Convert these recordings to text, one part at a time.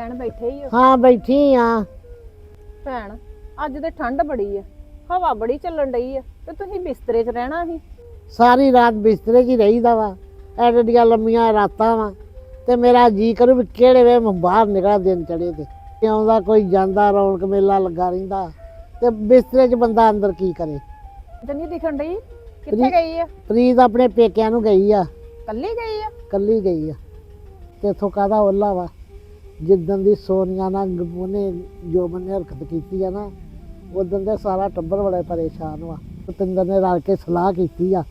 ਭੈਣ ਬੈਠੇ ਹੀ ਹੋ ਹਾਂ ਬੈਠੀ ਆ। ਭੈਣ ਅੱਜ ਤੇ ਠੰਡ ਬੜੀ ਆ। ਹਵਾ ਬੜੀ ਚੱਲਣ ਡਈ ਆ ਤੇ ਤੁਸੀਂ ਬਿਸਤਰੇ 'ਚ ਰਹਿਣਾ ਸੀ। ਸਾਰੀ ਰਾਤ ਬਿਸਤਰੇ 'ਚ ਹੀ ਰਹੀਦਾ ਵਾ। ਐਡੀਆਂ ਲੰਮੀਆਂ ਰਾਤਾਂ ਵਾ। ਤੇ ਮੇਰਾ ਜੀ ਕਰੂ ਵੀ ਕਿਹੜੇ ਵੇ ਮੈਂ ਬਾਹਰ ਨਿਕਲਾਂ ਦਿਨ ਚੜੇ ਤੇ। ਤੇ ਆਉਂਦਾ ਕੋਈ ਜਾਂਦਾ ਰੌਣਕ ਮੇਲਾ ਲੱਗਾ ਰਹਿੰਦਾ। ਤੇ ਬਿਸਤਰੇ 'ਚ ਬੰਦਾ ਅੰਦਰ ਕੀ ਕਰੇ? ਜੰਨੀ ਦਿਖਣ ਡਈ? ਕਿੱਥੇ ਗਈ ਆ? ਪ੍ਰੀਤ ਆਪਣੇ ਪੇਕਿਆਂ ਨੂੰ ਗਈ ਆ। ਕੱਲੀ ਗਈ ਆ? ਕੱਲੀ ਗਈ ਆ। ਤੇ ਇੱਥੋਂ ਕਾਹਦਾ ਓਲਾ ਵਾ? ਜਿੱਦਣ ਦੀ ਸੋਨੀਆ ਨਾਲ ਉਹਨੇ ਜੋ ਬੰਨੇ ਹਰਕਤ ਕੀਤੀ ਆ ਨਾ ਉਦੋਂ ਦੇ ਸਾਰਾ ਟੱਬਰ ਬੜਾ ਪਰੇਸ਼ਾਨ ਵਾ। ਪਤਿੰਦਰ ਨੇ ਰਲ ਕੇ ਸਲਾਹ ਕੀਤੀ ਆ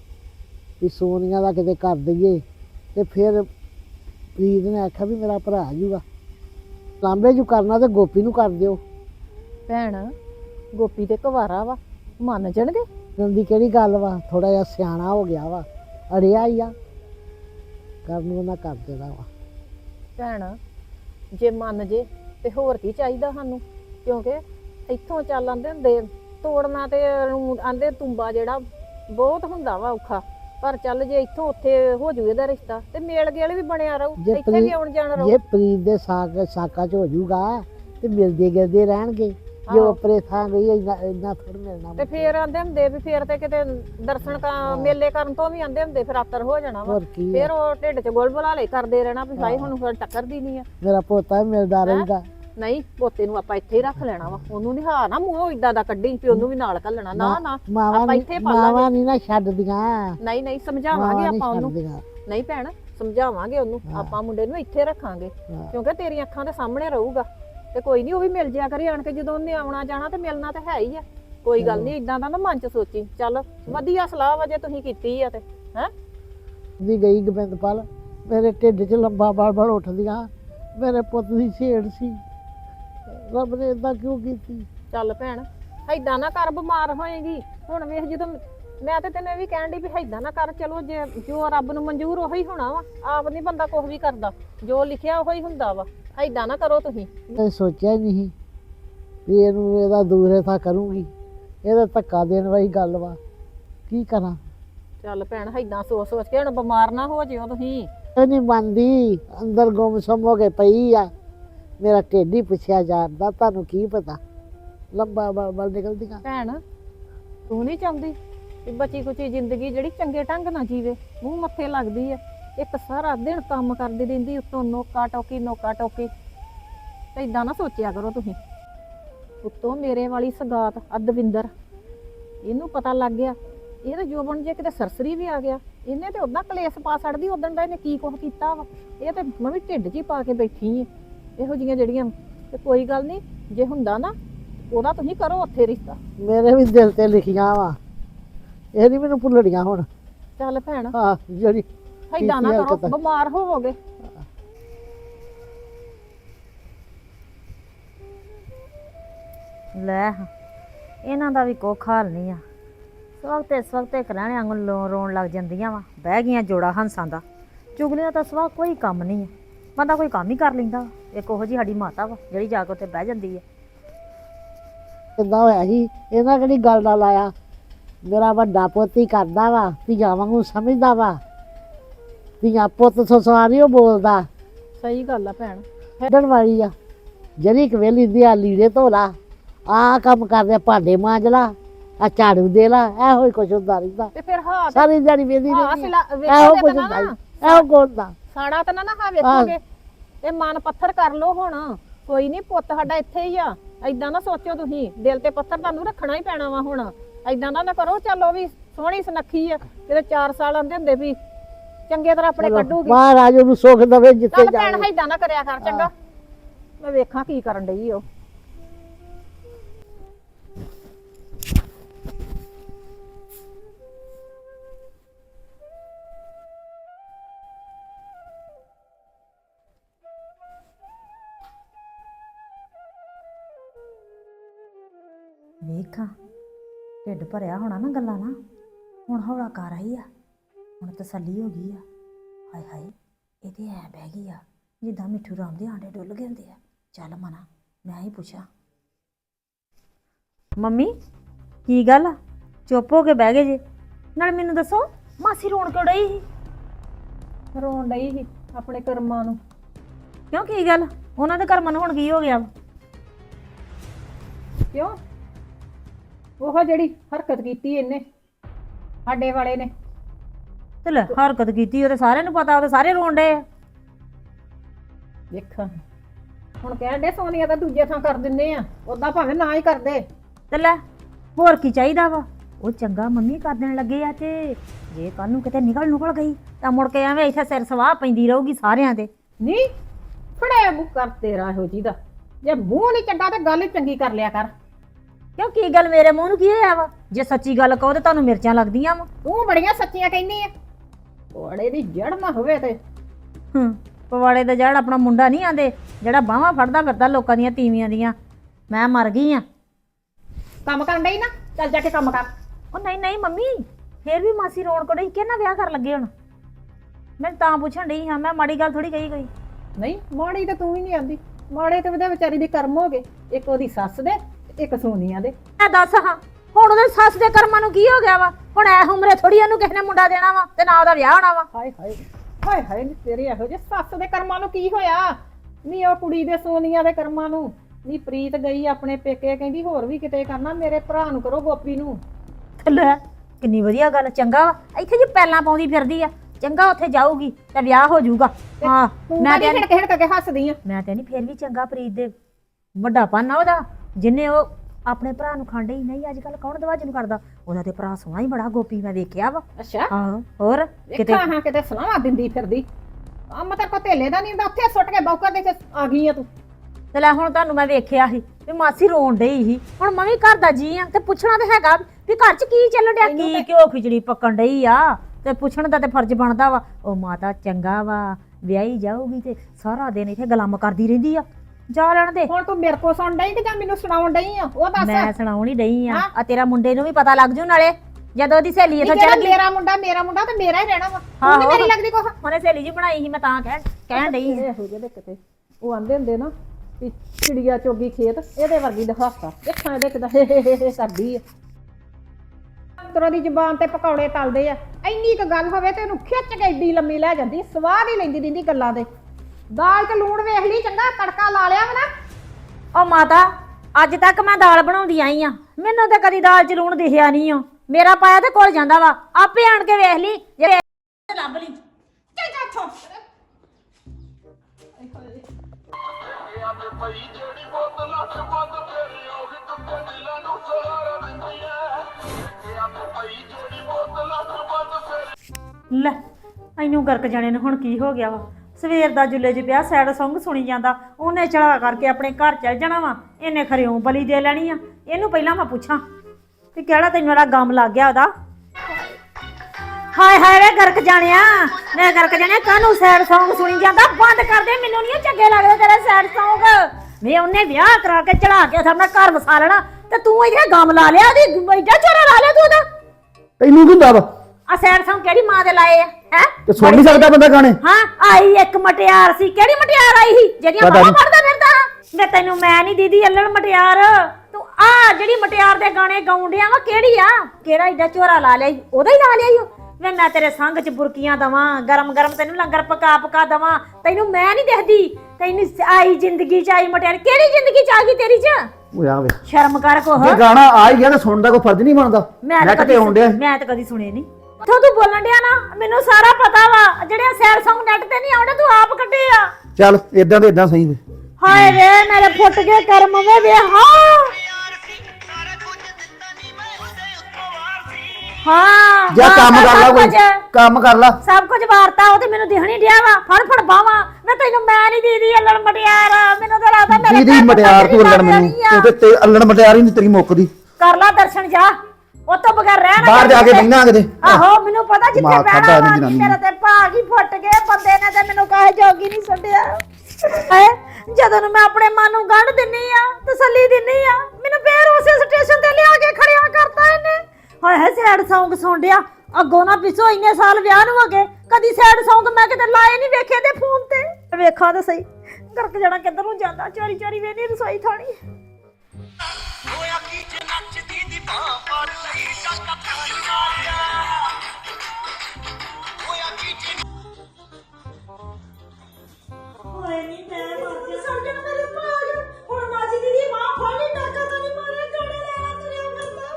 ਵੀ ਸੋਨੀਆ ਦਾ ਕਿਤੇ ਕਰ ਦਈਏ। ਤੇ ਫਿਰ ਪ੍ਰੀਤ ਨੇ ਆਖਿਆ ਵੀ ਮੇਰਾ ਭਰਾ ਜੂਗਾ। ਲਾਂਬੇ ਜੂ ਕਰਨਾ ਤੇ ਗੋਪੀ ਨੂੰ ਕਰ ਦਿਓ। ਭੈਣ ਗੋਪੀ ਤੇ ਕੁਵਾਰਾ ਵਾ ਮੰਨ ਜਾਣਗੇ? ਦੀ ਕਿਹੜੀ ਗੱਲ ਵਾ? ਥੋੜਾ ਜਿਹਾ ਸਿਆਣਾ ਹੋ ਗਿਆ ਵਾ ਅੜਿਆ ਹੀ ਆ। ਕਰਨ ਨੂੰ ਨਾ ਕਰ ਦੇਣਾ ਵਾ। ਭੈਣ ਜੇ ਮੰਨ ਜੇ ਤੇ ਹੋਰ ਕੀ ਚਾਹੀਦਾ ਸਾਨੂੰ? ਕਿਉਂਕਿ ਇੱਥੋਂ ਚੱਲ ਆਂਦੇ ਹੁੰਦੇ ਤੋੜਨਾ ਤੇ ਆਂਦੇ ਤੁੰਬਾ ਜਿਹੜਾ ਬਹੁਤ ਹੁੰਦਾ ਵਾ ਔਖਾ। ਪਰ ਚੱਲ ਜੇ ਇੱਥੋਂ ਉੱਥੇ ਹੋ ਜੂ ਇਹਦਾ ਰਿਸ਼ਤਾ ਤੇ ਮੇਲ ਗੇਲ ਵੀ ਬਣਿਆ ਰਹੂ ਇੱਥੇ ਵੀ ਆਉਣ ਜਾਣ ਰਹੂ। ਜੇ ਪ੍ਰੀਤ ਦੇ ਸਾਕ ਸਾਕਾ ਚ ਹੋ ਜਾਊਗਾ ਤੇ ਮਿਲਦੇ ਗਿਲਦੇ ਰਹਿਣਗੇ। ਜੋ ਥਾਂ ਗਈ ਇੰਨਾ ਇੰਨਾ ਥੋੜ ਮਿਲਣਾ ਤੇ ਫੇਰ ਆਂਦੇ ਹੁੰਦੇ ਵੀ ਫੇਰ ਤੇ ਕਿਤੇ ਦਰਸ਼ਨ ਕਾ ਮੇਲੇ ਕਰਨ ਤੋਂ ਵੀ ਆਂਦੇ ਹੁੰਦੇ ਫਿਰ ਆਤਰ ਹੋ ਜਾਣਾ ਵਾ। ਹੋਰ ਕੀ ਆ? ਫੇਰ ਉਹ ਢਿੱਡ 'ਚ ਗੋਲ ਬੁਲਾਲੇ ਕਰਦੇ ਰਹਿਣਾ ਵੀ ਹਾਏ ਹੁਣ ਫਿਰ ਟੱਕਰਦੀ ਨਹੀਂ ਆ। ਮੇਰਾ ਪੋਤਾ ਵੀ ਮਿਲਦਾ ਰਹੇਗਾ ਨਹੀਂ ਪੋਤੇ ਨੂੰ ਆਪਾਂ ਇੱਥੇ ਹੀ ਰੱਖ ਲੈਣਾ ਵਾ। ਉਹਨੂੰ ਨਹੀਂ ਹਾਂ ਨਾ ਮੂੰਹੋਂ ਇਦਾਂ ਦਾ ਕੱਢੀ ਵੀ ਉਹਨੂੰ ਵੀ ਨਾਲ ਘੱਲਣਾ। ਨਾ ਨਾ ਮਾਵਾ ਆਪਾਂ ਇੱਥੇ ਪਾਲਾਂਗੇ ਮਾਵਾ ਨਹੀਂ ਨਾ ਛੱਡਦੀਆਂ। ਨਹੀਂ ਨਹੀਂ ਸਮਝਾਵਾਂਗੇ ਮਾਵਾਂ ਆਪਾਂ ਉਹਨੂੰ। ਛੱਡਦੀਆਂ। ਨਹੀਂ ਭੈਣ ਸਮਝਾਵਾਂਗੇ ਉਹਨੂੰ। ਆਪਾਂ ਮੁੰਡੇ ਨੂੰ ਇੱਥੇ ਰੱਖਾਂਗੇ ਹਾਂ। ਕਿਉਂਕਿ ਤੇਰੀਆਂ ਅੱਖਾਂ ਦੇ ਸਾਹਮਣੇ ਰਹੂਗਾ। ਤੇ ਕੋਈ ਨਹੀਂ ਉਹ ਵੀ ਮਿਲ ਜਿਆ ਕਰੇ ਆਣ ਕੇ ਜਦੋਂ ਉਹਨੇ ਆਉਣਾ ਜਾਣਾ ਤੇ ਮਿਲਣਾ ਤੇ ਹੈ ਹੀ ਆ। ਕੋਈ ਗੱਲ ਨਹੀਂ ਇਦਾਂ ਦਾ ਨਾ ਮਨ ਚ ਸੋਚੀ ਚੱਲ ਵਧੀਆ ਸਲਾਹ ਵਾ ਜੇ ਤੁਸੀਂ ਕੀਤੀ ਆ ਤੇ ਹੈ? ਦੀ ਗਈ ਗੋਬਿੰਦਪਾਲ ਮੇਰੇ ਢਿੱਡ 'ਚ ਲੰਬਾ ਬੜ ਬੜ ਉੱਠਦੀਆਂ ਮੇਰੇ ਪੁੱਤ ਦੀ ਛੇੜ ਸੀ। ਰੱਬ ਨੇ ਇਦਾਂ ਕਿਉਂ ਕੀਤੀ? ਚੱਲ ਭੈਣ ਐਦਾਂ ਨਾ ਕਰ ਬਿਮਾਰ ਹੋਏਗੀ। ਹੁਣ ਵੇਖ ਜਦੋਂ ਮੈਂ ਤੇ ਤੈਨੂੰ ਇਹ ਵੀ ਕਹਿਣ ਦੀ ਵੀ ਐਦਾਂ ਨਾ ਕਰ ਚਲੋ ਜੇ ਜੋ ਰੱਬ ਨੂੰ ਮਨਜ਼ੂਰ ਉਹੀ ਹੋਣਾ ਵਾ ਆਪ ਨਹੀਂ ਬੰਦਾ ਕੁਝ ਵੀ ਕਰਦਾ ਜੋ ਲਿਖਿਆ ਉਹੀ ਹੁੰਦਾ ਵਾ ਐਦਾਂ ਨਾ ਕਰੋ ਤੁਸੀਂ। ਮੈਂ ਸੋਚਿਆ ਨਹੀਂ ਵੀ ਇਹਨੂੰ ਇਹਦਾ ਦੂਰੇ ਥਾਂ ਕਰੂੰਗੀ ਇਹਦਾ ਧੱਕਾ ਦੇਣ ਵਾਲੀ ਗੱਲ ਵਾ ਕੀ ਕਰਾਂ? ਚੱਲ ਭੈਣ ਐਦਾਂ ਸੋਚ ਸੋਚ ਕੇ ਹੁਣ ਬਿਮਾਰ ਨਾ ਹੋ ਜਿਓ ਤੁਸੀਂ। ਇਹ ਨਹੀਂ ਮੰਨਦੀ ਅੰਦਰ ਗੁੰਮਸਮ ਹੋ ਕੇ ਪਈ ਆ। ਮੇਰਾ ਢਿੱਡ ਹੀ ਪੁੱਛਿਆ ਜਾਂਦਾ ਤੁਹਾਨੂੰ ਕੀ ਪਤਾ? ਲੰਬਾ ਬਲ ਬਲ ਨਿਕਲਦੀਆਂ। ਭੈਣ ਤੂੰ ਨਹੀਂ ਚਾਹੁੰਦੀ ਕਿ ਬੱਚੀ ਕੁਚੀ ਜ਼ਿੰਦਗੀ ਜਿਹੜੀ ਚੰਗੇ ਢੰਗ ਨਾਲ ਜੀਵੇ, ਮੂੰਹ ਮੱਥੇ ਲੱਗਦੀ ਐ ਇੱਕ ਸਾਰਾ ਦਿਨ ਕੰਮ ਕਰਦੀ ਰਹਿੰਦੀ, ਉੱਤੋਂ ਨੋਕਾ ਟੋਕੀ ਨੋਕਾ ਟੋਕੀ। ਤੇ ਇਦਾਂ ਨਾ ਸੋਚਿਆ ਕਰੋ ਤੁਸੀਂ। ਉੱਤੋਂ ਮੇਰੇ ਵਾਲੀ ਸਗਾਤ ਅਦਵਿੰਦਰ, ਇਹਨੂੰ ਪਤਾ ਲੱਗ ਗਿਆ। ਇਹ ਤਾਂ ਜੋਬਨ ਜੇ ਕਿਤੇ ਸਰਸਰੀ ਵੀ ਆ ਗਿਆ। ਇਹਨੇ ਤੇ ਉਦਾਂ ਕਲੇਸ਼ ਪਾ ਛੱਡਦੀ ਉਦੋਂ ਦਾ ਇਹਨੇ ਕੀ ਕੁਝ ਕੀਤਾ ਵਾ? ਇਹ ਤੇ ਮੈਂ ਵੀ ਢਿੱਡ 'ਚ ਹੀ ਪਾ ਕੇ ਬੈਠੀ ਏ ਇਹੋ ਜੀਆਂ ਜਿਹੜੀਆਂ ਤੇ ਕੋਈ ਗੱਲ ਨਹੀਂ, ਜੇ ਹੁੰਦਾ ਨਾ, ਉਹਦਾ ਤੁਸੀਂ ਕਰੋ ਉੱਥੇ ਰਿਸ਼ਤਾ। ਮੇਰੇ ਵੀ ਦਿਲ ਤੇ ਲਿਖੀਆਂ ਵਾ। ਇਹ ਨਹੀਂ ਮੈਨੂੰ ਭੁੱਲਣੀਆਂ ਹੁਣ। ਚੱਲ ਭੈਣ ਹਾਂ ਜਿਹੜੀ ਏਦਾਂ ਨਾ ਕਰੋ। ਬਿਮਾਰ ਹੋਵੋਗੇ। ਲੈ ਇਹਨਾਂ ਦਾ ਵੀ ਕੋ ਖਾਲ ਨਹੀਂ ਆ। ਸਵਖਤੇ ਇੱਕ ਰਹਿਣੇ ਵਾਂਗੂ ਲੋ ਰੋਣ ਲੱਗ ਜਾਂਦੀਆਂ ਵਾ ਬਹਿ ਗਈਆਂ ਜੋੜਾ ਹੰਸਾਂ ਦਾ। ਚੁਗਲੀਆਂ ਤਾਂ ਸਵਾ ਕੋਈ ਕੰਮ ਨਹੀਂ ਆ। ਬੰਦਾ ਕੋਈ ਕੰਮ ਹੀ ਕਰ ਲੈਂਦਾ ਵਾ। ਇੱਕ ਉਹੋ ਜੀ ਸਾਡੀ ਮਾਤਾ ਵਾ ਜਿਹੜੀ ਜਾ ਕੇ ਉੱਥੇ ਬਹਿ ਜਾਂਦੀ ਹੈ ਕਿੱਦਾਂ ਹੋਇਆ ਸੀ? ਇਹਨਾਂ ਕਿਹੜੀ ਗੱਲ ਦਾ ਲਾਇਆ ਮੇਰਾ ਵੱਡਾ ਪੁੱਤ ਹੀ ਕਰਦਾ ਵਾ ਧੀਆਂ ਵਾਂਗੂ ਸਮਝਦਾ ਵਾ। ਧੀਆਂ ਪੁੱਤ ਤੋਂ ਸਵਾਰੀ ਉਹ ਬੋਲਦਾ। ਸਹੀ ਗੱਲ ਆ ਭੈਣ। ਛੱਡਣ ਵਾਲੀ ਆ। ਜਿਹੜੀ ਇੱਕ ਵੇਲੀ ਦੀ ਆ ਲੀੜੇ ਧੋ ਲਾ ਆ ਕੰਮ ਕਰਦੇ ਭਾਂਡੇ ਮਾਂਜ ਲਾ ਆ ਝਾੜੂ ਦੇ ਲਾ ਇਹੋ ਹੀ ਕੁਛ ਹੁੰਦਾ ਰਹਿੰਦਾ। ਤੇ ਫਿਰ ਹਾਂ ਸਾਰੀ ਦਿਹਾੜੀ ਵੇਦੀ ਹਾਂ ਰਹਿੰਦੀ ਸਿਲਾ ਇਹੋ ਕੁਛ ਹੁੰਦਾ ਈ। ਇਹੋ ਕੁਛ ਹੁੰਦਾ। ਸਾੜਾ ਤਾਂ ਨਾ ਨਾ ਹਾਂ ਵੇਖੋਗੇ। ਤੇ ਮਨ ਪੱਥਰ ਕਰ ਲੋ ਹੁਣ। ਕੋਈ ਨਹੀਂ ਪੁੱਤ ਸਾਡਾ ਇੱਥੇ ਹੀ ਆ। ਐਦਾਂ ਨਾ ਸੋਚੋ ਤੁਸੀਂ। ਦਿਲ ਤੇ ਪੱਥਰ ਤੁਹਾਨੂੰ ਰੱਖਣਾ ਹੀ ਪੈਣਾ ਵਾ ਹੁਣ। ਐਦਾਂ ਦਾ ਨਾ ਕਰੋ ਚੱਲ ਉਹ ਵੀ ਸੋਹਣੀ ਸੁਨੱਖੀ ਆ ਕਿਤੇ 4 ਸਾਲ ਆਂਦੇ ਹੁੰਦੇ ਵੀ ਚੰਗੇ ਤਰ੍ਹਾਂ ਆਪਣੇ ਕੱਢੂਗੀ। ਮਹਾਰਾਜ ਉਹਨੂੰ ਸੁੱਖ ਦਵੇ ਜਿੱਥੇ ਚੱਲ ਭੈਣ ਐਦਾਂ ਨਾ ਕਰਿਆ ਕਰ ਚੰਗਾ। ਮੈਂ ਵੇਖਾਂ ਕੀ ਕਰਨ ਡਈ ਉਹ। ਵੇਖਾਂ। ਢਿੱਡ ਭਰਿਆ ਹੋਣਾ ਨਾ ਗੱਲਾਂ ਨਾਲ। ਹੁਣ ਹੌਲਾ ਕਰ ਆਈ ਆ। ਹੁਣ ਤਸੱਲੀ ਹੋ ਗਈ ਆ। ਹਾਏ ਹਾਏ ਇਹਦੇ ਐ ਬਹਿ ਗਈ ਆ ਜਿੱਦਾਂ ਮਿੱਠੂ ਰਾਮ ਦੇ ਆਂਡੇ ਡੁੱਲ ਗਏ ਹੁੰਦੇ ਆ। ਚੱਲ ਮਨਾ ਮੈਂ ਹੀ ਪੁੱਛਾਂ। ਮੰਮੀ ਕੀ ਗੱਲ ਆ? ਚੁੱਪ ਹੋ ਕੇ ਬਹਿ ਗਏ ਜੇ। ਨਾਲ ਮੈਨੂੰ ਦੱਸੋ ਮਾਸੀ ਰੋਣ ਕਿਉਂ ਡਈ ਸੀ? ਰੋਣ ਡਈ ਸੀ ਆਪਣੇ ਕਰਮਾਂ ਨੂੰ। ਕਿਉਂ ਕੀ ਗੱਲ? ਉਹਨਾਂ ਦੇ ਕਰਮਾਂ ਨੂੰ ਹੁਣ ਕੀ ਹੋ ਗਿਆ ਵਾ? ਕਿਉਂ? ਉਹ ਜਿਹੜੀ ਹਰਕਤ ਕੀਤੀ ਇਹਨੇ ਸਾਡੇ ਵਾਲੇ ਨੇ। ਤੇ ਲੈ ਹਰਕਤ ਕੀਤੀ ਉਹ ਤੇ ਸਾਰਿਆਂ ਨੂੰ ਪਤਾ ਉਹ ਤੇ ਸਾਰੇ ਰੋਣ ਡੇ ਆ। ਵੇਖਾਂ ਹੁਣ ਕਹਿਣ ਦੇ ਸੋਨੀਆ ਤਾਂ ਦੂਜੇ ਥਾਂ ਕਰ ਦਿੰਨੇ ਆ ਉਦਾਂ ਭਾਵੇਂ ਨਾ ਹੀ ਕਰਦੇ। ਤੇ ਲੈ ਹੋਰ ਕੀ ਚਾਹੀਦਾ ਵਾ? ਉਹ ਚੰਗਾ ਮੰਮੀ ਕਰ ਦੇਣ ਲੱਗੇ ਆ ਤੇ ਜੇ ਕੱਲ ਨੂੰ ਕਿਤੇ ਨਿਕਲ ਨਿਕਲ ਗਈ ਤਾਂ ਮੁੜ ਕੇ ਐਵੇਂ ਇੱਥੇ ਸਿਰ ਸਵਾਹ ਪੈਂਦੀ ਰਹੂਗੀ ਸਾਰਿਆਂ ਦੇ ਨਹੀਂ ਫੜਿਆ ਮੂੰਹ ਕਰ ਤੇਰਾ ਇਹੋ ਜੀ ਦਾ। ਜੇ ਮੂੰਹ ਨਹੀਂ ਚੰਗਾ ਤੇ ਗੱਲ ਚੰਗੀ ਕਰ ਲਿਆ ਕਰ। ਕਿਉਂ ਕੀ ਗੱਲ ਮੇਰੇ ਮੂੰਹ ਨੂੰ ਕੀ ਹੋਇਆ ਵਾ? ਜੇ ਸੱਚੀ ਗੱਲ ਕਹੋ ਤੇ ਤੁਹਾਨੂੰ ਮਿਰਚਾਂ ਲੱਗਦੀਆਂ ਵਾ। ਤੂੰ ਬੜੀਆਂ ਸੱਚੀਆਂ ਕਹਿੰਦੀ ਆ। ਕੋੜੇ ਦੀ ਜੜ ਨਾ ਹੋਵੇ ਤੇ। ਹੂੰ ਪਵਾੜੇ ਦਾ ਜੜ ਆਪਣਾ ਮੁੰਡਾ ਨਹੀਂ ਆਂਦੇ ਜਿਹੜਾ ਬਾਹਾਂ ਫੜਦਾ ਫਿਰਦਾ ਲੋਕਾਂ ਦੀਆਂ ਤੀਵੀਆਂ ਦੀਆਂ। ਮੈਂ ਮਰ ਗਈ ਆ। ਕੰਮ ਕਰਨ ਡਈ ਨਾ? ਚੱਲ ਜਾ ਕੇ ਕੰਮ ਕਰ। ਉਹ ਨਹੀਂ ਨਹੀਂ ਮੰਮੀ ਫੇਰ ਵੀ ਮਾਸੀ ਰੋਣ ਕੋੜੇ ਕਿਹਨਾਂ ਵਿਆਹ ਕਰਨ ਲੱਗੇ ਹੁਣ? ਮੈਂ ਤਾਂ ਪੁੱਛਣ ਡਈ ਹਾਂ ਮੈਂ ਮਾੜੀ ਗੱਲ ਥੋੜੀ ਕਹੀ ਗਈ ਨਹੀਂ ਮਾੜੀ ਤਾਂ ਤੂੰ ਹੀ ਨਹੀਂ ਆਂਦੀ। ਮਾੜੇ ਤੇ ਉਹਦੇ ਵਿਚਾਰੀ ਦੇ ਕਰਮ ਹੋ ਗਏ। ਇੱਕ ਉਹਦੀ ਸੱਸ ਦੇ ਇੱਕ ਸੋਨੀਆ ਦੇ। ਐ ਦੱਸ ਹਾਂ ਹੁਣ ਉਹਦੇ ਸੱਸ ਦੇ ਕਰਮਾਂ ਨੂੰ ਕੀ ਹੋ ਗਿਆ ਵਾ? ਹੁਣ ਐ ਉਮਰੇ ਥੋੜੀ ਉਹਨੂੰ ਕਿਸੇ ਨੇ ਮੁੰਡਾ ਦੇਣਾ ਵਾ ਤੇ ਨਾ ਉਹਦਾ ਵਿਆਹ ਹੋਣਾ ਵਾ। ਹਾਏ ਹਾਏ ਹਾਏ ਹਾਏ ਨੀ ਤੇਰੇ ਇਹੋ ਜਿਹੇ ਸੱਸ ਦੇ ਕਰਮਾਂ ਨੂੰ ਕੀ ਹੋਇਆ? ਨਹੀਂ ਉਹ ਕੁੜੀ ਦੇ ਸੋਨੀਆ ਦੇ ਕਰਮਾਂ ਨੂੰ। ਨਹੀਂ ਪ੍ਰੀਤ ਗਈ ਆਪਣੇ ਪੇਕੇ ਕਹਿੰਦੀ ਹੋਰ ਵੀ ਕਿਤੇ ਕਰਨਾ ਮੇਰੇ ਭਰਾ ਨੂੰ ਕਰੋ ਗੋਪੀ ਨੂੰ। ਲੈ ਕਿੰਨੀ ਵਧੀਆ ਗੱਲ ਚੰਗਾ ਵਾ। ਇੱਥੇ ਜੀ ਪੈਲਾਂ ਪਾਉਂਦੀ ਫਿਰਦੀ ਆ ਚੰਗਾ ਉੱਥੇ ਜਾਊਗੀ ਤੇ ਵਿਆਹ ਹੋ ਜਾਊਗਾ। ਹਾਂ ਤੂੰ ਮੈਂ ਤਾਂ ਤੇ ਹਿੜਕ ਹਿੜਕ ਕੇ ਹੱਸਦੀ ਆ। ਮੈਂ ਤੇ ਨਹੀਂ ਫੇਰ ਵੀ ਚੰਗਾ ਪ੍ਰੀਤ ਦੇ ਵੱਡਾ ਪੰਨ ਆ ਉਹਦਾ। ਜਿੰਨੇ ਉਹ ਆਪਣੇ ਭਰਾ ਨੂੰ ਖਾਂਡੇ ਹੀ ਨਹੀਂ ਅੱਜ ਕੱਲ ਕੌਣ ਦਵਾਜ ਨੂੰ ਕਰਦਾ? ਉਹਦਾ ਤੇ ਭਰਾ ਸੋਹਣਾ ਹੀ ਬੜਾ ਗੋਪੀ ਮੈਂ ਵੇਖਿਆ ਵਾ। ਅੱਛਾ। ਆਹੋ ਹੋਰ? ਕਿਤੇ ਹਾਂ ਕਿਤੇ ਸਲਾਹਾਂ ਦਿੰਦੀ ਫਿਰਦੀ। ਆ ਮੈਂ ਕੋ ਧੇਲੇ ਦਾ ਨਹੀਂ ਹੁੰਦਾ ਉੱਥੇ ਸੁੱਟ ਕੇ ਬੌਕਰ ਦੇ ਕੇ ਆ ਗਈ ਆ ਤੂੰ। ਤੇ ਲੈ ਹੁਣ ਤੁਹਾਨੂੰ ਮੈਂ ਵੇਖਿਆ ਸੀ ਵੀ ਮਾਸੀ ਰੋਣ ਡਈ ਸੀ। ਹੁਣ ਮੈਂ ਵੀ ਘਰ ਦਾ ਜੀ ਆ ਤੇ ਪੁੱਛਣਾ ਤੇ ਹੈਗਾ ਵੀ ਘਰ 'ਚ ਕੀ ਚੱਲਣ ਡਿਆ ਕੀ ਕਿਉਂ ਖਿਚੜੀ ਪੱਕਣ ਡਈ ਆ? ਤੇ ਪੁੱਛਣ ਦਾ ਤੇ ਫਰਜ਼ ਬਣਦਾ ਵਾ ਉਹ ਮਾਤਾ ਚੰਗਾ ਵਾ ਵਿਆਹੀ ਜਾਊਗੀ ਤੇ ਸਾਰਾ ਦਿਨ ਇੱਥੇ ਗਲਮ ਕਰਦੀ ਰਹਿੰਦੀ ਆ। ਜਾ ਲੈਣ ਦੇ। ਹੁਣ ਤੂੰ ਮੇਰੇ ਕੋ ਸੁਣ ਡਈ ਕਿ ਜਾਂ ਮੈਨੂੰ ਸੁਣਾਉਣ ਡਈ ਆ? ਉਹ ਦੱਸ। ਮੈਂ ਸੁਣਾਉਣ ਹੀ ਡਈ ਆ। ਹਾਂ। ਆ ਤੇਰਾ ਮੁੰਡੇ ਨੂੰ ਵੀ ਪਤਾ ਲੱਗ ਜੂ ਨਾਲੇ ਜਦੋਂ ਉਹਦੀ ਸਹੇਲੀ ਇੱਥੋਂ ਜਿਹੜਾ ਚੜ ਗਈ ਮੇਰਾ ਮੁੰਡਾ ਮੇਰਾ ਮੁੰਡਾ ਤੇ ਮੇਰਾ ਹੀ ਰਹਿਣਾ ਵਾ। ਤੂੰ ਆਹੋ। ਨਹੀਂ ਮੇਰੀ ਲੱਗਦੀ ਕੋਹ ਉਹਨੇ ਸਹੇਲੀ ਜੀ ਬਣਾਈ ਸੀ ਮੈਂ ਤਾਂ ਕਹਿ ਕਹਿਣ ਡਈ ਸੀ। ਇਹੋ ਜਿਹੇ ਦੇ ਕਿਤੇ। ਉਹ ਆਂਦੇ ਹੁੰਦੇ ਨਾ ਵੀ ਚਿੜੀਆ ਚੋਗੀ ਖੇਤ ਇਹਦੇ ਵਰਗੀ ਦਿਖਾਤਾ ਦੇਖਾਂ ਇਹਦੇ ਕਿਦਾ ਹੇ ਹੇ ਹੇ ਹੇ ਕਰਦੀ ਆ। ਤਰ੍ਹਾਂ ਦੀ ਜ਼ੁਬਾਨ ਤੇ ਪਕੌੜੇ ਤਲਦੇ ਆ। ਇੰਨੀ ਕੁ ਗੱਲ ਹੋਵੇ ਤੇ ਇਹਨੂੰ ਖਿੱਚ ਕੇ ਏਡੀ ਲੰਮੀ ਲੈ ਜਾਂਦੀ ਸਵਾਦ ਹੀ ਲੈਂਦੀ ਦਿੰਦੀ ਗੱਲਾਂ ਦੇ। ਦਾਲ ਤੇ ਲੂਣ ਵੇਖ ਲਈ ਚੰਗਾ ਤੜਕਾ ਲਾ ਲਿਆ ਵਾ ਨਾ। ਉਹ ਮਾਤਾ ਅੱਜ ਤੱਕ ਮੈਂ ਦਾਲ ਬਣਾਉਂਦੀ ਆਈ ਆ। ਮੈਨੂੰ ਤਾਂ ਕਦੀ ਦਾਲ ਚ ਲੂਣ ਦਿਖਿਆ ਨਹੀਂ ਓ। ਮੇਰਾ ਪਾਇਆ ਤੇ ਕੋਲ ਜਾਂਦਾ ਵਾ। ਆਪੇ ਆਣ ਕੇ ਵੇਖ ਲਈ ਜੇ ਲੱਭ ਲਈ। ਚੱਲ ਜਾ ਇੱਥੋਂ। ਲੈ ਐਨੂੰ ਗਰਕ ਜਾਣੇ ਨੂੰ ਹੁਣ ਕੀ ਹੋ ਗਿਆ ਵਾ? ਸਵੇਰ ਦਾ ਜੁੱਲੇ 'ਚ ਪਿਆ ਸੈਡ Song ਸੁਣੀ ਜਾਂਦਾ, ਉਹਨੇ ਚੜਾ ਕਰਕੇ ਆਪਣੇ ਘਰ ਚੱਲ ਜਾਣਾ ਵਾ, ਇਹਨੇ ਖਰਿਓ ਬਲੀ ਦੇ ਲੈਣੀ ਆ, ਇਹਨੂੰ ਪਹਿਲਾਂ ਮੈਂ ਪੁੱਛਾਂ ਕਿ ਕਿਹੜਾ ਤੈਨੂੰ ਵਾਲਾ ਗਮ ਲੱਗ ਗਿਆ ਉਹਦਾ? ਹਾਏ ਹਾਏ ਵੇ ਗਰਕ ਜਾਣਿਆ ਮੈਂ ਗਰਕ ਜਾਣਿਆ, ਕਾਹਨੂੰ ਸੈਡ Song ਸੁਣੀ ਜਾਂਦਾ? ਬੰਦ ਕਰ ਦੇ, ਮੈਨੂੰ ਨਹੀਂ ਚੰਗੇ ਲੱਗਦੇ ਤੇਰੇ ਸੈਡ Song ਮੈਂ ਉਹਨੇ ਵਿਆਹ ਕਰਾ ਕੇ ਚੜਾ ਕੇ ਸਾਹਮਣੇ ਘਰ ਵਸਾ ਲੈਣਾ, ਤੇ ਤੂੰ ਇੱਥੇ ਗਮ ਲਾ ਲਿਆ ਉਹਦੀ ਐਡਾ ਚੋਰਾ ਲਾ ਲਿਆ ਤੂੰ ਉਹਦਾ? ਤੈਨੂੰ ਕੀ ਹੁੰਦਾ ਵਾ ਆ Song ਕਿਹੜੀ ਮਾਂ ਦੇ ਲਾਏ ਆ? ਹੈ? ਤੇ ਸੁਣ ਨਹੀਂ ਸਕਦਾ ਬੰਦਾ ਗਾਣੇ? ਹਾਂ ਆਈ ਇੱਕ ਮਟਿਆਰ ਸੀ। ਕਿਹੜੀ ਮਟਿਆਰ ਆਈ ਸੀ? ਜਿਹੜੀਆਂ ਪਤਾ ਬਾਹਾਂ ਨੀ। ਫੜਦਾ ਫਿਰਦਾ? ਮੈਂ ਤੈਨੂੰ ਮੈਂ ਨਹੀਂ ਦੀਦੀ ਅੱਲਣ ਮਟਿਆਰ। ਤੂੰ ਆ ਜਿਹੜੀ ਮਟਿਆਰ ਦੇ ਗਾਣੇ ਗਾਉਂਦਿਆਂ ਵਾ ਕਿਹੜੀ ਆ? ਕਿਹੜਾ ਏਡਾ ਝੋਰਾ ਲਾ ਲਿਆ ਈ? ਉਹਦਾ ਹੀ ਲਾ ਲਿਆ ਈ ਓ। ਵੇ ਮੈਂ ਤੇਰੇ ਸੰਗ ਚ ਬੁਰਕੀਆਂ ਦਵਾਂ ਗਰਮ ਗਰਮ ਤੈਨੂੰ ਲੰਗਰ ਪਕਾ ਪਕਾ ਦਵਾਂ। ਤੈਨੂੰ ਮੈਂ ਨਹੀਂ ਦੇਖਦੀ। ਤੈਨੂੰ ਸ- ਆਈ ਜ਼ਿੰਦਗੀ ਚ ਆਈ ਮਟਿਆਰ। ਕਿਹੜੀ ਜ਼ਿੰਦਗੀ ਚ ਆ ਗਈ ਤੇਰੀ ਚ? ਉਹ ਆ ਵੇ। ਸ਼ਰਮ ਕਰ ਕੋਹ ਜੇ ਗਾਣਾ ਆ ਹੀ ਗਿਆ ਤਾਂ ਸੁਣਨ ਦਾ ਕੋਈ ਫਰਜ਼ ਨਹੀਂ ਬਣਦਾ। ਮੈਂ ਤਾਂ ਨੈਟ ਕਦੀ ਆਉਣ ਡਿਆ ਮੈਂ ਤਾਂ ਕਦੀ ਸੁਣੇ ਨਹੀਂ। ਉੱਥੋਂ ਤੂੰ ਬੋਲਣ ਡਿਆ ਨਾ ਮੈਨੂੰ ਸਾਰਾ ਪਤਾ ਵਾ ਜਿਹੜੇ Song ਨੈਟ ਤੇ ਨਹੀਂ ਆਉਂਦੇ ਤੂੰ ਆਪ ਕੱਢੇ ਆ। ਚੱਲ ਇਦਾਂ ਦੇ ਇਦਾਂ ਸਹੀ ਵੇ। ਹਾਏ ਵੇ ਮੇਰੇ ਫੁੱਟ ਗਏ ਕਰਮ ਵੇ ਵੇ ਹਾਂ। ਹਾਂ ਜਾ ਕੰਮ ਕਰ ਲਾ ਕੋਈ। ਕੰਮ ਕਰ ਲਾ। ਸਭ ਕੁਝ ਵਾਰਤਾ ਉਹ ਤੇ ਮੈਨੂੰ ਦਿਖਣੀ ਡਿਆ ਵਾ। ਫੜ ਫੜ ਬਾਵਾ। ਮੈਂ ਤੈਨੂੰ ਮੈਂ ਨਹੀਂ ਦੀਦੀ ਅੱਲਣ ਮਟਿਆਰ। ਮੈਨੂੰ ਤਾਂ ਲੱਗਦਾ ਮੇਰੇ ਦੀਦੀ ਮਟਿਆਰ ਤੂੰ ਅੱਲਣ ਮੈਨੂੰ। ਤੇ ਤੇ ਅੱਲਣ ਮਟਿਆਰ ਹੀ ਨਹੀਂ ਤੇਰੀ ਮੁੱਕਦੀ ਕਰ ਲਾ ਦਰਸ਼ਨ ਜਾ। ਉਹ ਤੋਂ ਬਗੈਰ ਰਹਿ ਨਾ ਬਾਹਰ ਜਾ ਕੇ ਬਹਿਣਾ ਕਿਤੇ। ਆਹੋ ਮੈਨੂੰ ਪਤਾ ਜਿੱਥੇ ਬਹਿਣਾ ਖਾਧਾ ਵਾ ਇਹਨੇ ਜਨਾਨੀ ਮੇਰੇ ਤੇ ਭਾਗ ਹੀ ਫੁੱਟ ਗਏ ਬੰਦੇ ਨੇ ਤੇ ਮੈਨੂੰ ਕਾਹੇ ਜੋਗੀ ਨਹੀਂ ਛੱਡਿਆ ਹੈ? ਜਦੋਂ ਨੂੰ ਮੈਂ ਆਪਣੇ ਮਨ ਨੂੰ ਗੰਢ ਦਿੰਨੀ ਆ ਤਸੱਲੀ ਦਿੰਨੀ ਆ ਮੈਨੂੰ ਫੇਰ ਉਸੇ ਸਟੇਸ਼ਨ ਤੇ ਲਿਆ ਕੇ ਖੜਿਆ ਕਰਤਾ ਇਹਨੇ। ਹਾਏ ਹਾਏ ਸੈਡ Song ਸੁਣ ਡਿਆ। ਅੱਗੋਂ ਨਾ ਪਿੱਛੋਂ ਇੰਨੇ ਸਾਲ ਵਿਆਹ ਨੂੰ ਹੋ ਗਏ ਕਦੀ ਸੈਡ Song ਮੈਂ ਕਿਤੇ ਲਾਏ ਨਹੀਂ ਵੇਖੇ ਤੇ ਫੋਨ ਤੇ। ਵੇਖਾਂ ਤਾਂ ਸਹੀ। ਗਰਕ ਜਾਣਾ ਕਿੱਧਰ ਨੂੰ ਜਾਂਦਾ ਚੋਰੀ ਚੋਰੀ ਵੇਨੀ ਰਸੋਈ ਥਾਣੀ। ਹੋਇਆ ਕੀ ਜੇ? ਹਾਏ ਨੀ ਮੈਂ ਮਰ ਗਿਆ ਸਾਡੇ ਨਾਲ ਮੇਰੇ ਭਰਾ ਗਿਆ ਹੁਣ ਮਾਜੀ ਦੀਦੀ ਮਾਂ ਫੋਲੀ ਨਾਕਾ ਤਾਂ ਨਹੀਂ ਮਾਰੇ ਗਾਣੇ ਲੈਣਾ ਤੁਰਿਆ ਬੰਦਾ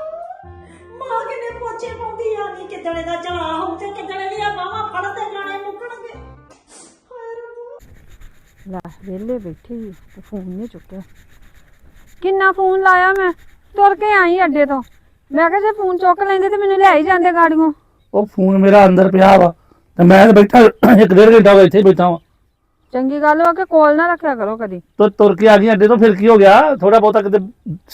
ਮਾਂ ਕਿਨੇ ਪੋਚੇ ਪਾਉਂਦੀ ਆ ਨੀ ਕਿਦਣੇ ਦਾ ਝਾਲਾ ਹੋਊ ਤੇ ਕਿਦਣੇ ਦੀ ਆ ਮਾਵਾ ਫੜਦੇ ਗਾਣੇ ਮੁੱਕਣਗੇ ਲੈ ਵਿਹਲੇ ਬੈਠੀ ਤੇ ਫੋਨ ਨਹੀਂ ਚੁੱਕਿਆ। ਕਿੰਨਾ ਫੋਨ ਲਾਇਆ ਮੈਂ? ਤੁਰ ਕੇ ਆਈ ਅੱਡੇ ਤੋਂ। ਮੈਂ ਕਿਹਾ ਜੇ ਫੋਨ ਚੁੱਕ ਲੈਂਦੇ ਤੇ ਮੈਨੂੰ ਲੈ ਹੀ ਜਾਂਦੇ ਗਾੜੀਆਂ। ਉਹ ਫੋਨ ਮੇਰਾ ਅੰਦਰ ਪਿਆ ਵਾ ਤੇ ਮੈਂ ਤਾਂ ਬੈਠਾ ਇੱਕ ਡੇਢ ਘੰਟਾ ਹੋ ਗਿਆ ਇੱਥੇ ਹੀ ਬੈਠਾ ਵਾਂ। ਚੰਗੀ ਗੱਲ ਵਾ ਕਿ ਕੋਲ ਨਾ ਰੱਖਿਆ ਕਰੋ ਕਦੀ। ਤੋ ਤੁਰ ਕੇ ਆ ਗਈ ਅੱਡੇ ਤੋਂ ਫਿਰ ਕੀ ਹੋ ਗਿਆ? ਥੋੜਾ ਬਹੁਤਾ ਕਿਤੇ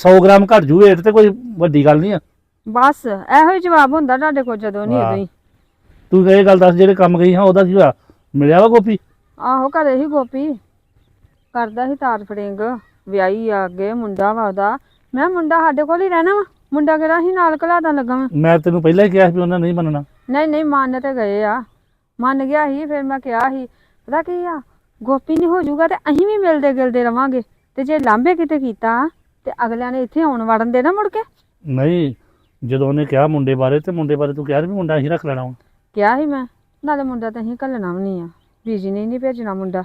100 ਗ੍ਰਾਮ ਘਟ ਜੂ weight ਤੇ ਕੋਈ ਵੱਡੀ ਗੱਲ ਨਹੀਂ ਆ। ਬਸ ਇਹੋ ਹੀ ਜਵਾਬ ਹੁੰਦਾ ਤੁਹਾਡੇ ਕੋਲ ਜਦੋਂ ਨਹੀਂ ਉਦੋਂ ਹੀ। ਤੂੰ ਇਹ ਗੱਲ ਦੱਸ ਜਿਹੜੇ ਕੰਮ ਗਈ ਹਾਂ ਉਹਦਾ ਕੀ ਹੋਇਆ? ਮਿਲਿਆ ਵਾ ਗੋਪੀ? ਆਹੋ ਘਰੇ ਹੀ ਗੋਪੀ। ਕਰਦਾ ਸੀ ਤਾਰ ਫੜਿੰਗ ਵਿਆਹੀ ਆ ਅੱਗੇ ਮੁੰਡਾ ਵਾ ਉਹਦਾ। ਮੈਂ ਕਿਹਾ ਮੁੰਡਾ ਸਾਡੇ ਕੋਲ ਹੀ ਰਹਿਣਾ ਵਾ ਮੁੰਡਾ ਕਿਹੜਾ ਸੀ ਨਾਲ ਘਲਾਦਾ ਲੱਗਾ ਵਾ। ਮੈਂ ਤੈਨੂੰ ਪਹਿਲਾਂ ਹੀ ਕਿਹਾ ਸੀ ਵੀ ਉਹਨਾਂ ਨਹੀਂ ਮੰਨਣਾ। ਨਹੀਂ ਨਹੀਂ ਮੰਨ ਤੇ ਗਏ ਆ। ਮੰਨ ਗਿਆ ਸੀ ਫਿਰ ਮੈਂ ਕਿਹਾ ਸੀ ਪਤਾ ਕੀ ਆ ਗੋਪੀ ਨਹੀਂ ਹੋ ਜਾਊਗਾ ਤੇ ਅਸੀਂ ਵੀ ਮਿਲਦੇ ਗਿਲਦੇ ਰਵਾਂਗੇ। ਤੇ ਜੇ ਲਾਂਬੇ ਕਿਤੇ ਕੀਤਾ ਤੇ ਅਗਲਿਆਂ ਨੇ ਇੱਥੇ ਆਉਣ ਵੜਨ ਦੇਣਾ ਮੁੜ ਕੇ? ਨਹੀਂ ਜਦੋਂ ਉਹਨੇ ਕਿਹਾ ਮੁੰਡੇ ਬਾਰੇ ਤੇ ਮੁੰਡੇ ਬਾਰੇ ਤੂੰ ਕਿਹਾ ਵੀ ਮੁੰਡਾ ਅਸੀਂ ਰੱਖ ਲੈਣਾ ਵਾ। ਕਿਹਾ ਸੀ ਮੈਂ ਨਾਲੇ ਮੁੰਡਾ ਤਾਂ ਅਸੀਂ ਘੱਲਣਾ ਵੀ ਨਹੀਂ ਆ। ਬੀਜੀ ਨੇ ਨਹੀਂ ਭੇਜਣਾ ਮੁੰਡਾ।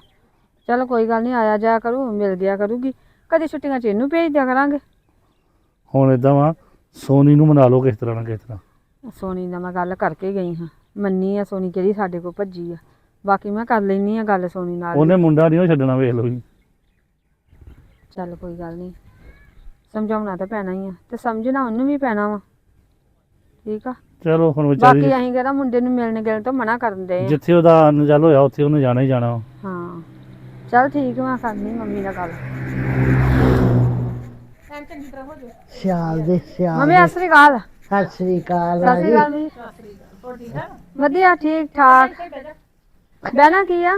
ਚਲ ਕੋਈ ਗੱਲ ਨਹੀਂ ਆਇਆ ਜਾਇਆ ਕਰੂ ਮਿਲ ਗਿਆ ਕਰੂਗੀ। ਕਦੇ ਛੁੱਟੀਆਂ ਚ ਇਹਨੂੰ ਭੇਜ ਦਿਆ ਕਰਾਂਗੇ। ਹੁਣ ਇਦਾਂ ਵਾ ਸੋਨੀ ਨੂੰ ਮਨਾ ਲਓ ਕਿਸ ਤਰ੍ਹਾਂ ਨਾ ਕਿਸ ਤਰ੍ਹਾਂ। ਸੋਨੀ ਨਾਲ ਮੈਂ ਗੱਲ ਕਰਕੇ ਗਈ ਹਾਂ। ਮੰਨੀ ਆ ਸੋਨੀ ਕਿਹੜੀ ਸਾਡੇ ਕੋਲ ਭੱਜੀ ਆ। ਬਾਕੀ ਮੈਂ ਕਰ ਲੈਣੀ ਆ ਗੱਲ ਸੋਨੀ ਨਾਲ। ਉਹਨੇ ਮੁੰਡਾ ਨਹੀਂ ਉਹ ਛੱਡਣਾ ਵੇਖ ਲਓ ਜੀ। ਚੱਲ ਕੋਈ ਗੱਲ ਨਹੀਂ ਸਮਝਾਉਣਾ ਤਾਂ ਪੈਣਾ ਹੀ ਆ ਤੇ ਸਮਝਣਾ ਉਹਨੂੰ ਵੀ ਪੈਣਾ ਵਾ। ਠੀਕ ਆ? ਚਲੋ ਹੁਣ ਬਾਕੀ ਵਿਚਾਰੀ ਅਸੀਂ ਕਿਹੜਾ ਮੁੰਡੇ ਨੂੰ ਮਿਲਣ ਗਿਲਣ ਤੋਂ ਮਨਾ ਕਰਨ ਦੇ ਜਿੱਥੇ ਉਹਦਾ ਨਜਲ ਹੋਇਆ ਉੱਥੇ ਉਹਨੇ ਜਾਣਾ ਹੀ ਜਾਣਾ ਵਾ। ਹਾਂ। ਚੱਲ ਠੀਕ ਮੈਂ ਕਰਨੀ ਮੰਮੀ ਨਾਲ ਗੱਲ। ਸਿਆਲ ਦੇ ਸਿਆਲ ਮੰਮੀ ਸਤਿ ਸ੍ਰੀ ਅਕਾਲ। ਸਤਿ ਸ੍ਰੀ ਅਕਾਲ ਸਤਿ ਸ੍ਰੀ ਅਕਾਲ ਜੀ। ਵਧੀਆ ਠੀਕ ਠਾਕ। ਬਹਿਣਾ ਕੀ ਆ?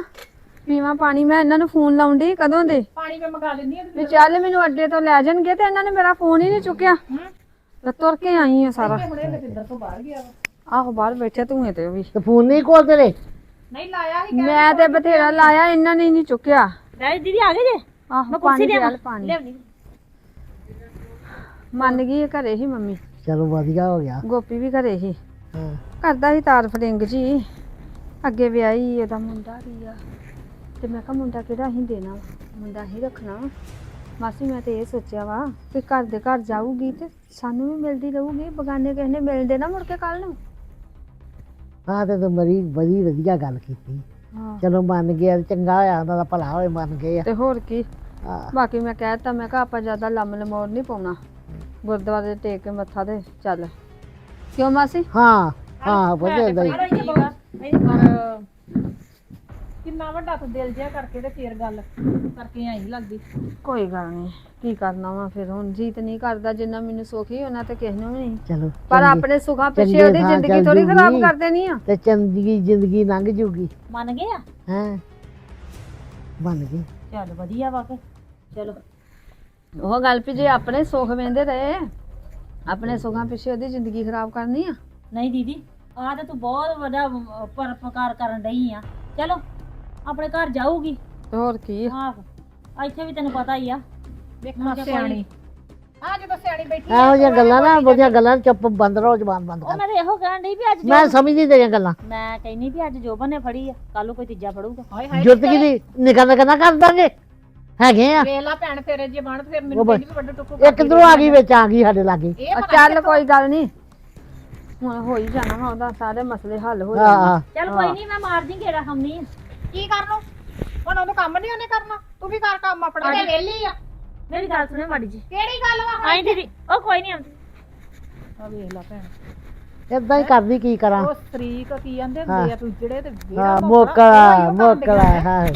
ਪੀਵਾਂ ਪਾਣੀ। ਮੈਂ ਇਹਨਾਂ ਨੂੰ ਫੋਨ ਲਾਉਂਦੀ ਕਦੋਂ ਦੇ? ਪਾਣੀ ਮੈਂ ਮੰਗਾ ਲੈਂਦੀ ਆ ਵੀ ਚੱਲ ਮੈਨੂੰ ਅੱਡੇ ਤੋਂ ਲੈ ਜਾਣਗੇ ਤੇ ਇਹਨਾਂ ਨੇ ਮੇਰਾ ਫੋਨ ਹੀ ਨਹੀਂ ਚੁੱਕਿਆ। ਤੇ ਤੁਰ ਕੇ ਆਈ ਆ ਸਾਰਾ। ਹੁਣੇ ਤੋਂ ਬਾਹਰ ਗਿਆ ਵਾ? ਆਹੋ ਬਾਹਰ ਬੈਠੇ ਤੂੰ ਤੇ ਉਹ ਵੀ। ਤੇ ਫੋਨ ਨਹੀਂ ਕੋਲ ਤੇਰੇ? ਨਹੀਂ ਲਾਇਆ ਸੀ ਮੈਂ ਤੇ ਬਥੇਰਾ ਲਾਇਆ ਇਹਨਾਂ ਨੇ ਨਹੀਂ ਚੁੱਕਿਆ। ਲੈ ਦੀਦੀ ਆ ਗਏ ਜੇ? ਆਹੋ ਪਾਣੀ ਪਾਣੀ। ਲਿਆਉਣੀ। ਮੰਨ ਗਈ ਘਰੇ ਹੀ ਮੰਮੀ। ਚਲੋ ਵਧੀਆ ਹੋ ਗਿਆ। ਗੋਪੀ ਵੀ ਘਰੇ ਹੀ। ਹਾਂ। ਕਰਦਾ ਸੀ ਤਾਰ ਫੜਿੰਗ ਜੀ। ਅੱਗੇ ਵਿਆਹੀ ਇਹਦਾ ਮੁੰਡਾ ਵੀ ਆ। ਤੇ ਮੈਂ ਕਿਹਾ ਮੁੰਡਾ ਕਿਹੜਾ ਅਸੀਂ ਦੇਣਾ ਵਾ? ਮੁੰਡਾ ਹੀ ਰੱਖਣਾ ਵਾ। ਮਾਸੀ ਮੈਂ ਤੇ ਇਹ ਸੋਚਿਆ ਵਾ ਕਿ ਘਰ ਦੇ ਘਰ ਜਾਊਗੀ ਤੇ ਸਾਨੂੰ ਵੀ ਮਿਲਦੀ ਰਹੂਗੀ। ਬਗਾਨੇ ਕਿਸੇ ਨੇ ਮਿਲਦੇ ਨਾ ਮੁੜ ਕੇ ਕੱਲ ਨੂੰ। ਹਾਂ ਤੇ ਤੂੰ ਬੜੀ ਬੜੀ ਵਧੀਆ ਗੱਲ ਕੀਤੀ। ਹਾਂ। ਚਲੋ ਮੰਨ ਗਿਆ ਚੰਗਾ ਹੋਇਆ ਉਹਨਾਂ ਦਾ ਭਲਾ ਹੋਏ ਮੰਨ ਗਏ ਆ। ਤੇ ਹੋਰ ਕੀ। ਹਾਂ। ਬਾਕੀ ਮੈਂ ਕਹਿਤਾ ਮੈਂ ਕਿਹਾ ਆਪਾਂ ਜ਼ਿਆਦਾ ਲੰਮ ਲਮੋੜ ਨਹੀਂ ਪਾਉਣਾ। ਗੁਰਦੁਆਰੇ ਟੇਕ ਕੇ ਮੱਥਾ ਤੇ ਚੱਲ। ਕਿਉਂ ਮਾਸੀ? ਹਾਂ ਹਾਂ ਵਧੀਆ ਦਾ ਪਰ ਕਿੰਨਾ ਵੱਡਾ ਤੂੰ ਦਿਲ ਜਿਆ ਕਰਕੇ ਤੇ ਫੇਰ ਗੱਲ ਕਰਕੇ ਆਈ ਲੱਗਦੀ। ਕੋਈ ਗੱਲ ਨਹੀਂ ਕੀ ਕਰਨਾ ਵਾ ਫਿਰ? ਹੁਣ ਜੀਤ ਨਹੀਂ ਕਰਦਾ ਜਿੰਨਾ ਮੈਨੂੰ ਸੁਖੀ ਉਹਨਾਂ ਤੇ ਕਿਸੇ ਨੂੰ ਵੀ ਨਹੀਂ ਚਲੋ ਪਰ ਚੰਗੀ- ਆਪਣੇ ਸੁਖਾਂ ਪਿੱਛੇ ਚੰਗੇ ਉਹਦੀ ਥਾਂ ਜ਼ਿੰਦਗੀ ਚੱਲ ਥੋੜੀ ਖਰਾਬ ਜੂਗੀ। ਕਰ ਦੇਣੀ ਆ। ਤੇ ਚੰਗੀ ਜ਼ਿੰਦਗੀ ਲੰਘ ਜੂਗੀ। ਮੰਨ ਗਏ ਆ? ਹੈ? ਬਣ ਗਈ। ਚੱਲ ਵਧੀਆ ਵਾ ਕੇ ਚਲੋ। ਉਹ ਗੱਲ ਵੀ ਜੇ ਆਪਣੇ ਸੁਖ ਵੇਂਦੇ ਰਹੇ ਆਪਣੇ ਸੁਖਾਂ ਪਿੱਛੇ ਉਹਦੀ ਜ਼ਿੰਦਗੀ ਖਰਾਬ ਕਰਨੀ ਆ। ਨਹੀਂ ਦੀਦੀ ਆਹ ਤੇ ਤੂੰ ਬਹੁਤ ਵੱਡਾ ਪਰਪਕਾਰ ਕਰਨ ਡਈ ਆ। ਚਲੋ ਆਪਣੇ ਘਰ ਜਾਊਗੀ। ਤੇ ਹੋਰ ਕੀ ਆ? ਆਹ ਇੱਥੇ ਵੀ ਤੈਨੂੰ ਪਤਾ ਹੀ ਆ। ਵੇਖਣਾ ਸਿਆਣੀ। ਆ ਜਦੋਂ ਸਿਆਣੀ ਬੈਠੀ ਇਹੋ ਜਿਹੀਆਂ ਗੱਲਾਂ ਨਾ ਬਹੁਤੀਆਂ ਗੱਲਾਂ। ਚੁੱਪ ਬੰਦ ਰਹੋ ਜ਼ਬਾਨ ਬੰਦ ਉਹ ਕਰ। ਮੈਂ ਤੇ ਇਹੋ ਕਹਿਣ ਡਈ ਵੀ ਅੱਜ ਜੋ- ਮੈਂ ਸਮਝਦੀ ਤੇਰੀਆਂ ਗੱਲਾਂ। ਮੈਂ ਕਹਿੰਨੀ ਵੀ ਅੱਜ ਜੋਬਨ ਨੇ ਫੜੀ ਆ ਕੱਲ ਨੂੰ ਕੋਈ ਤੀਜਾ ਫੜੂਗਾ। ਹਾਏ ਹਾਏ ਜੁੱਤ ਕੀ ਦੀ ਨਿਕਲ ਨਿਕਲ ਨਾ ਕਰ ਦਾਂਗੇ। ਹੈਗੇ ਆ। ਵੇਖ ਲਾ ਭੈਣ ਫੇਰੇ ਜੇ ਬਣ ਫਿਰ ਉਹ ਮੈਨੂੰ ਬਸ। ਕਹਿੰਦੀ ਵੀ ਵੱਡਾ ਟੁੱਕੂ ਇੱਕ ਕਿਧਰੋਂ ਆ ਗਈ ਵਿੱਚ ਆ ਗਈ ਸਾਡੇ ਲਾਗੇ। ਇਹ ਚੱਲ ਕੋਈ ਗੱਲ ਨਹੀਂ। ਹੁਣ ਹੋ ਹੀ ਜਾਣਾ ਵਾ ਉਹਦਾ ਸਾਰੇ ਮਸਲੇ ਹੱਲ ਹੋ ਹਾਂ ਜਾਣੇ। ਹਾਂ। ਚੱਲ ਕੋਈ ਨਹੀਂ ਮੈਂ ਮਾਰਦੀ ਗੇੜਾ ਹਮਨੀ ਕੀ ਕਰਨ? ਨੂੰ ਹੁਣ ਉਹਨੂੰ ਕੰਮ ਨਹੀਂ ਉਹਨੇ ਕਰਨਾ। ਤੂੰ ਵੀ ਕਰ ਕੰਮ ਆਪਣਾ। ਤੇ ਵਿਹਲੀ ਆ। ਮੇਰੀ ਗੱਲ ਸੁਣਿਓ ਮਾੜੀ ਜੀ। ਕਿਹੜੀ ਗੱਲ ਵਾ ਆਈ ਦੀਦੀ। ਉਹ ਕੋਈ ਨਹੀਂ ਆਉਂਦੀ। ਆ ਵੇਖ ਲਾ ਭੈਣ। ਇਦਾਂ ਹੀ ਕਰਦੀ ਕੀ ਕਰਾਂ? ਉਹ ਸਤਰੀਕ ਕੀ ਆਂਦੇ ਹੁੰਦੇ ਆ ਤੂੰ ਜਿਹੜੇ ਤੇ ਹਾਂ ਮੋਕਲਾ ਮੋਕਲਾ ਹਾਂ।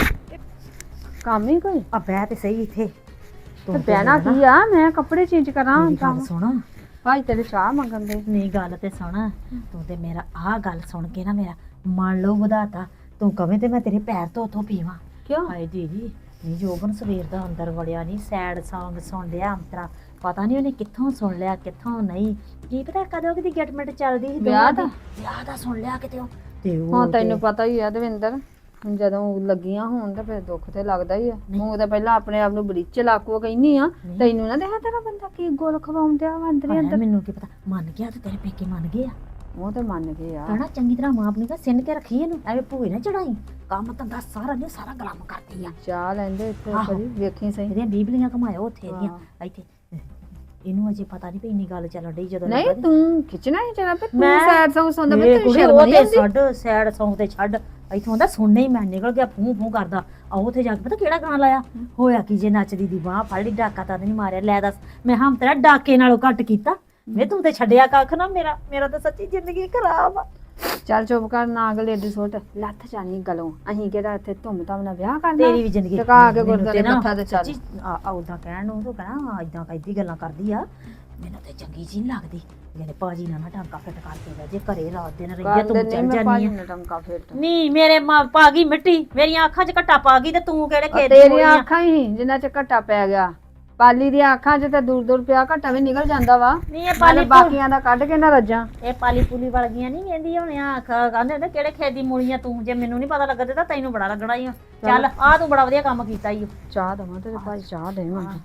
ਕੰਮ ਹੀ ਕੋਈ? ਆ ਬਹਿ ਤੇ ਸਹੀ ਇੱਥੇ। ਤੇ ਬਹਿਣਾ ਕੀ ਆ? ਮੈਂ ਕੱਪੜੇ ਚੇਂਜ ਕਰਾਂ ਮੇਰੀ ਗੱਲ ਸੁਣ। ਭਾਈ ਤੇਰੇ ਚਾਹ ਮੰਗਣ ਦੇ। ਨਹੀਂ ਗੱਲ ਤੇ ਸੁਣ। ਤੂੰ ਤੇ ਮੇਰਾ ਆਹ ਗੱਲ ਸੁਣ ਕੇ ਨਾ ਮੇਰਾ ਮਨ ਲੋ ਵਧਾਤਾ। ਤੂੰ ਕਵੇਂ ਤੇ ਮੈਂ ਤੇਰੇ ਪੈਰ ਤੋਂ ਉਥੋਂ ਪੀਵਾਂ। ਕਿਉਂ? ਹਾਏ ਦੀਦੀ ਨਹੀਂ ਜੋਬਨ ਸਵੇਰ ਦਾ ਅੰਦਰ ਵੜਿਆ ਨਹੀਂ ਸੈਡ Song ਸੁਣ ਲਿਆ ਅੰਤਰਾ। ਪਤਾ ਨਹੀਂ ਉਹਨੇ ਕਿੱਥੋਂ ਸੁਣ ਲਿਆ ਕਿੱਥੋਂ ਨਹੀਂ। ਕੀ ਪਤਾ ਕਦੋਂ ਕਿਦੀ ਗੈਟਮੈਂਟ ਚੱਲਦੀ ਸੀ ਵਿਆਹ ਦਾ? ਵਿਆਹ ਦਾ ਸੁਣ ਲਿਆ ਕਿਤੇ ਉਹ। ਤੇ ਉਹ ਹਾਂ ਤੇ- ਤੈਨੂੰ ਪਤਾ ਹੀ ਆ ਦਵਿੰਦਰ। ਹੁਣ ਜਦੋਂ ਲੱਗੀਆਂ ਹੋਣ ਤਾਂ ਫਿਰ ਦੁੱਖ ਤੇ ਲੱਗਦਾ ਹੀ ਆ। ਤੂੰ ਤਾਂ ਪਹਿਲਾਂ ਆਪਣੇ ਆਪ ਨੂੰ ਬੜੀ ਚਲਾਕੂ ਕਹਿੰਨੀ ਆ। ਤੈਨੂੰ ਨਾ ਦੇਖਿਆ ਤੇਰਾ ਬੰਦਾ ਕੀ ਗੋਲ ਖਵਾਉਂਦਿਆ ਵਾ ਅੰਦਰ ਹੀ ਅੰਦਰ? ਮੈਨੂੰ ਕੀ ਪਤਾ। ਮੰਨ ਗਿਆ ਤੇ ਤੇਰੇ ਪੇਕੇ ਮੰਨ ਗਏ ਆ। ਉਹ ਤੇ ਮੰਨ ਗਏ ਆ। ਕਹਣਾ ਚੰਗੀ ਤਰ੍ਹਾਂ ਮਾਂ ਆਪਣੀ ਦਾ ਸਿੰਨ ਕੇ ਰੱਖੀ ਇਹਨੂੰ। ਐਵੇਂ ਭੂਏ ਨਾ ਚੜਾਈ। ਕੰਮ ਧੰਦਾ ਸਾਰਾ ਨੇ ਸਾਰਾ ਗਲਮ ਕਰਦੀ ਆ। ਚਾਹ ਲੈਂਦੇ ਇੱਥੇ। ਕਦੀ ਵੇਖੀ ਸਹੀ। ਇਹਦੀਆਂ ਬੀਬਲੀਆਂ ਕਮਾਇਓ ਉੱਥੇ ਇਹਦੀਆਂ। ਇੱਥੇ ਇਹਨੂੰ ਅਜੇ ਪਤਾ ਨਹੀਂ ਪਈ ਇੰਨੀ ਗੱਲ ਚੱਲਣ ਡਈ ਜਦੋਂ ਨਹੀਂ। ਤੂੰ ਖਿੱਚਣਾ ਹੀ ਜਰਾ ਤੇ ਤੂੰ ਸੈਡ ਸੌਂਗ ਸੁਣਦਾ ਮੈਂ ਤੈਨੂੰ ਸ਼ਰਮ ਨਹੀਂ ਤੇ ਆਉਂਦੀ ਛੱਡ ਸੈਡ ਸੌਂਗ ਤੇ ਛੱਡ। ਇੱਥੋਂ ਦਾ ਸੁਣਨੇ ਹੀ ਮੈਂ ਨਿਕਲ ਗਿਆ ਫੂੰ ਫੂੰ ਕਰਦਾ। ਆ ਉੱਥੇ ਜਾ ਕੇ ਪਤਾ ਕਿਹੜਾ ਗਾਣਾ ਲਾਇਆ? ਹੋਇਆ ਕੀ ਜੇ ਨੱਚਦੀ ਦੀ ਬਾਹ ਫੜ ਲਈ ਡਾਕਾ ਤਾਂ ਨਹੀਂ ਮਾਰਿਆ। ਲੈ ਦੱਸ ਮੈਂ ਹਮ ਤੇਰਾ ਡਾਕੇ ਨਾਲੋਂ ਘੱਟ ਕੀਤਾ। ਵੇ ਤੂੰ ਤੇ ਛੱਡਿਆ ਕੱਖ ਨਾ ਮੇਰਾ ਮੇਰਾ ਤਾਂ ਸੱਚੀ ਜ਼ਿੰਦਗੀ ਖਰਾਬ ਆ। ਚੱਲ ਚੁੱਪ ਕਰ ਨਾ ਅਗਲੇ ਦੀ ਸੁੱਟ। ਲੱਥ ਜਾਣੀ ਗਲੋਂ। ਅਸੀਂ ਕਿਹੜਾ ਇੱਥੇ ਧੁੰਮ ਧਾਮ ਨਾਲ ਵਿਆਹ ਕਰਨਾ? ਤੇਰੀ ਵੀ ਜ਼ਿੰਦਗੀ ਟਿਕਾ ਕੇ ਨਾ ਮੱਥਾ ਤੇ ਚੱਲ। ਆ ਉਦਾਂ ਕਹਿਣ ਨੂੰ ਤੂੰ ਕਹਿਣਾ ਇਦਾਂ ਕੈਦੀ ਗੱਲਾਂ ਕਰਦੀ ਆ। ਮੈਨੂੰ ਤੇ ਚੰਗੀ ਜੀ ਨੀ ਲੱਗਦੀ। ਜਿਹੜੇ ਪਾਜੀ ਨਾਲ ਨਾ ਟਾਂਕਾ ਫਿੱਟ ਕਰਕੇ ਬਹਿ ਜੇ ਘਰੇ ਰਾਤ ਦਿਨ ਰਹੀਏ ਤੂੰ ਨਹੀਂ ਚੱਲ ਜਾਨੀ ਭਾਜੀ ਆ। ਨੂੰ ਟਮਕਾ ਫੇਰ ਨਹੀਂ ਮੇਰੇ ਮਾਂ ਪਾ ਗਈ ਮਿੱਟੀ ਮੇਰੀਆਂ ਅੱਖਾਂ 'ਚ ਘੱਟਾ ਪਾ ਗਈ ਤੇ ਤੂੰ ਕਿਹੜੇ ਖੇਤ ਦੀ ਤੇਰੀਆਂ? ਅੱਖਾਂ ਹੀ ਜਿੰਨਾ ਚ ਘੱਟਾ ਪੈ ਗਿਆ। ਪਾਲੀ ਦੀਆਂ ਅੱਖਾਂ 'ਚ ਤਾਂ ਦੂਰ ਦੂਰ ਪਿਆ ਘੱਟਾ ਵੀ ਨਿਕਲ ਜਾਂਦਾ ਵਾ। ਨਹੀਂ ਇਹ ਨਾਲੇ ਪਾਲੀ ਬਾਕੀਆਂ ਦਾ ਕੱਢ ਕੇ ਨਾ ਰੱਜਾਂ। ਇਹ ਪਾਲੀ ਪੂਲੀ ਵਰਗੀਆਂ ਨਹੀਂ ਕਹਿੰਦੀਆਂ ਹੋਣੀਆਂ ਕਹਿੰਦੇ ਨੇ ਕਿਹੜੇ ਖੇਤ ਦੀ ਮੂਲੀਆਂ ਤੂੰ ਜੇ ਮੈਨੂੰ ਨਹੀਂ ਪਤਾ ਲੱਗਦਾ ਤਾਂ ਤੈਨੂੰ ਬੜਾ ਲੱਗਣਾ ਹੀ ਆ। ਚੱਲ ਆ ਤੂੰ ਬੜਾ ਵਧੀਆ ਕੰਮ ਕੀਤਾ ਈ ਓ। ਚਾਹ ਦਵਾਂ ਤੇ ਭਾਈ ਚਾਹ ਦੇ ਮੈਨੂੰ